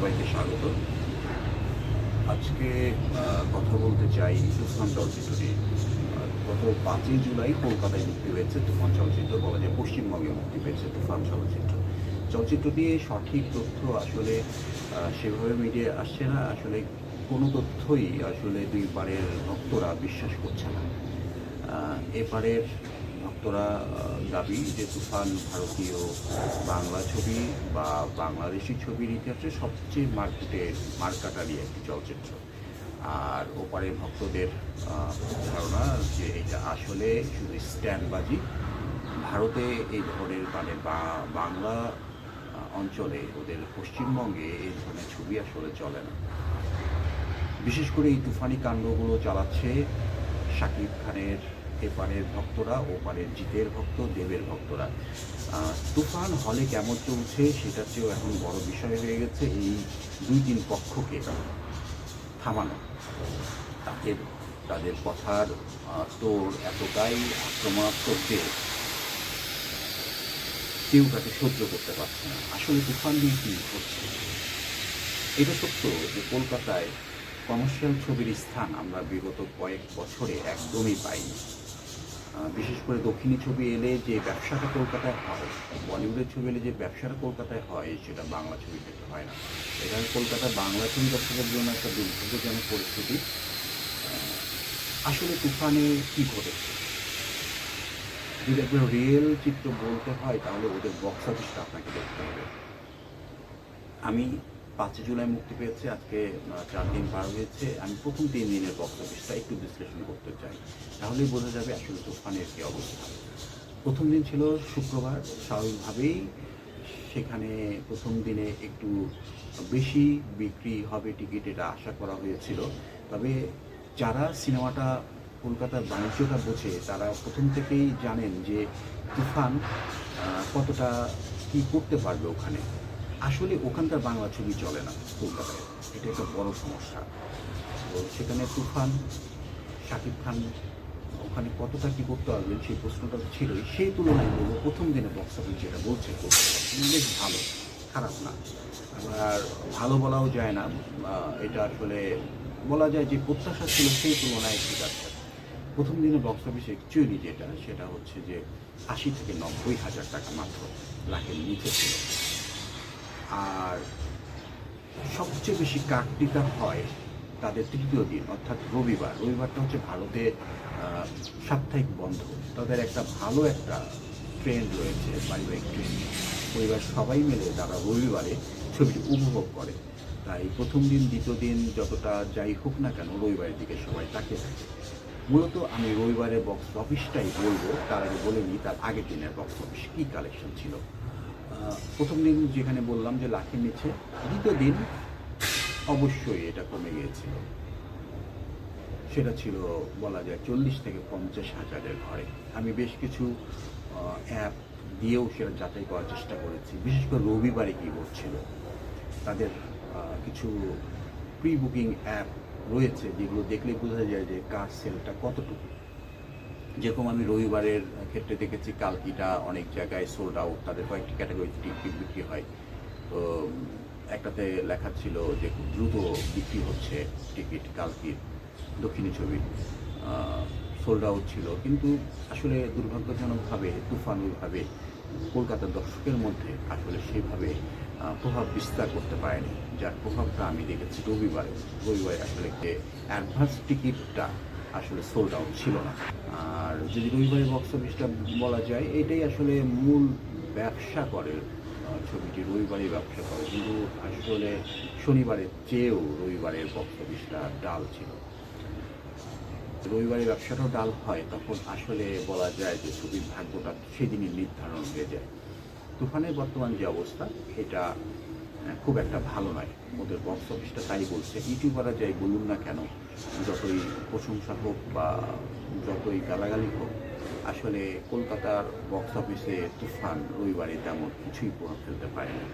সবাইকে স্বাগত। আজকে কথা বলতে চাই তুফান চলচ্চিত্র নিয়ে। গত পাঁচই জুলাই কলকাতায় মুক্তি পেয়েছে তুফান চলচ্চিত্র বলা যায় পশ্চিমবঙ্গে মুক্তি পেয়েছে তুফান চলচ্চিত্র। চলচ্চিত্রটি সঠিক তথ্য আসলে সেভাবে মিডিয়া আসছে না। আসলে কোনো তথ্যই আসলে দুই পারের ভক্তরা বিশ্বাস করছে না। আহ, এপারের ভক্তরা দাবি যে তুফান ভারতীয় বাংলা ছবি বা বাংলাদেশি ছবির ইতিহাসে সবচেয়ে মার্কেটে মার্কাটারি একটি চলচ্চিত্র। আর ওপারের ভক্তদের ধারণা যে এটা আসলে শুধু স্ট্যান্ডবাজি। ভারতে এই ধরনের মানে বাংলা অঞ্চলে ওদের পশ্চিমবঙ্গে এই ধরনের ছবি আসলে চলে না। বিশেষ করে এই তুফানি কাণ্ডগুলো চালাচ্ছে শাকিব খানের এপারের ভক্তরা ও ওপারের জিতের ভক্ত, দেবের ভক্তরা। তুফান হলে কেমন চলছে সেটার চেয়েও এখন বড় বিষয় হয়ে গেছে এই দুই তিন পক্ষকে থামানো। তাদের তাদের কথার তোর এতটাই আক্রমণাত্মক যে কেউ তাকে সহ্য করতে পারছে না। আসলে তুফান দিয়ে কী হচ্ছে? এটা সত্য যে কলকাতায় কমার্শিয়াল ছবির স্থান আমরা বিগত কয়েক বছরে একদমই পাইনি। বিশেষ করে দক্ষিণী ছবি এলে যে ব্যবসাটা কলকাতায় হয়, বলিউডের ছবি এলে যে ব্যবসাটা কলকাতায় হয়, সেটা বাংলা ছবি ক্ষেত্রে হয় না। এটা কলকাতা বাংলা ছবি দর্শকের জন্য একটা দুর্ভাগ্যজনক পরিস্থিতি। আসলে তুফানে কী ঘটেছে? যদি একবার রিয়েল চিত্র বলতে হয়, তাহলে ওদের বক্স অফিসটা আপনাকে দেখতে হবে। আমি পাঁচই জুলাই মুক্তি পেয়েছে, আজকে চার দিন পার হয়েছে। আমি প্রথম তিন দিনের অফিসটা একটু বিশ্লেষণ করতে চাই। তাহলেই বোঝা যাবে আসলে তুফানের কী অবস্থা। প্রথম দিন ছিল শুক্রবার, স্বাভাবিকভাবেই সেখানে প্রথম দিনে একটু বেশি বিক্রি হবে টিকিট, এটা আশা করা হয়েছিল। তবে যারা সিনেমাটা কলকাতার বাণিজ্যটা বোঝে, তারা প্রথম থেকেই জানেন যে তুফান কতটা কি করতে পারবে ওখানে। আসলে ওখানকার বাংলা ছবি চলে না কলকাতায়। এটা একটা বড় সমস্যা। তো সেখানে তুফান, শাকিব খান, ওখানে কতটা কি করতে পারবেন সেই প্রশ্নটা ছিলই। সেই তুলনায় বলব প্রথম দিনে বক্স অফিস যেটা বলছে বেশ ভালো, খারাপ না। আবার ভালো বলাও যায় না। এটা আসলে বলা যায় যে প্রত্যাশা ছিল সেই তুলনায় ঠিক আছে। প্রথম দিনে বক্স অফিসে অ্যাকচুয়ালি যেটা, সেটা হচ্ছে যে আশি থেকে নব্বই হাজার টাকা মাত্র লাখের নিচে ছিল। আর সবচেয়ে বেশি কাকটিকা হয় তাদের তৃতীয় দিন, অর্থাৎ রবিবার। রবিবারটা হচ্ছে ভারতে সাপ্তাহিক বন্ধ। তাদের একটা ভালো একটা ট্রেন্ড রয়েছে, পারিবারিক ট্রেন্ড পরিবার সবাই মিলে তারা রবিবারে ছবিটি উপভোগ করে। তাই প্রথম দিন, দ্বিতীয় দিন যতটা যাই হোক না কেন রবিবারের দিকে সবাই তাকে থাকে মূলত আমি রবিবারের বক্স অফিসটাই বলব। তার আগে বলে নিই, তার আগের দিনের বক্স অফিস কী কালেকশন ছিল? প্রথম দিন যেখানে বললাম যে লাখের নিচে দ্বিতীয় দিন অবশ্যই এটা কমে গিয়েছিল। সেটা ছিল বলা যায় চল্লিশ থেকে পঞ্চাশ হাজারের ঘরে। আমি বেশ কিছু অ্যাপ দিয়েও সেটা যাচাই করার চেষ্টা করেছি। বিশেষ করে রবিবারে কী ঘটছিল তাদের কিছু প্রি বুকিং অ্যাপ রয়েছে যেগুলো দেখলে বোঝা যায় যে কার সেলটা কতটুকু। যেরকম আমি রবিবারের ক্ষেত্রে দেখেছি কালকিটা অনেক জায়গায় সোল্ড আউট তাদের কয়েকটি ক্যাটাগরি টিকিট বিক্রি হয়। তো, একটাতে লেখা ছিল যে খুব দ্রুত বিক্রি হচ্ছে টিকিট কালকির দক্ষিণী ছবি। সোল্ড আউট ছিল। কিন্তু আসলে দুর্ভাগ্যজনকভাবে তুফানুভাবে কলকাতার দর্শকের মধ্যে আসলে সেভাবে প্রভাব বিস্তার করতে পারেনি। যার প্রভাবটা আমি দেখেছি রবিবারে। রবিবারে আসলে যে অ্যাডভান্স টিকিটটা আসলে সোল্ড আউট ছিল না। আর যদি রবিবারের বক্স অফিসটা বলা যায়, এটাই আসলে মূল ব্যবসা করে ছবিটি রবিবারে ব্যবসা করে। কিন্তু আসলে শনিবারের চেয়েও রবিবারের বক্স অফিসটা ডাল ছিল। রবিবারে ব্যবসাটাও ডাল হয়, তখন আসলে বলা যায় যে ছবির ভাগ্যটা সেদিনই নির্ধারণ হয়ে যায়। তুফানের বর্তমান যে অবস্থা এটা খুব একটা ভালো নয় ওদের বক্স অফিসটা তাই বলছে। ইউটিউবাররা যাই বলুন না কেন, যতই প্রশংসা হোক বা যতই গালাগালি হোক, আসলে কলকাতার বক্স অফিসে তুফান রবিবারে তেমন কিছুই প্রভাব ফেলতে পারে না।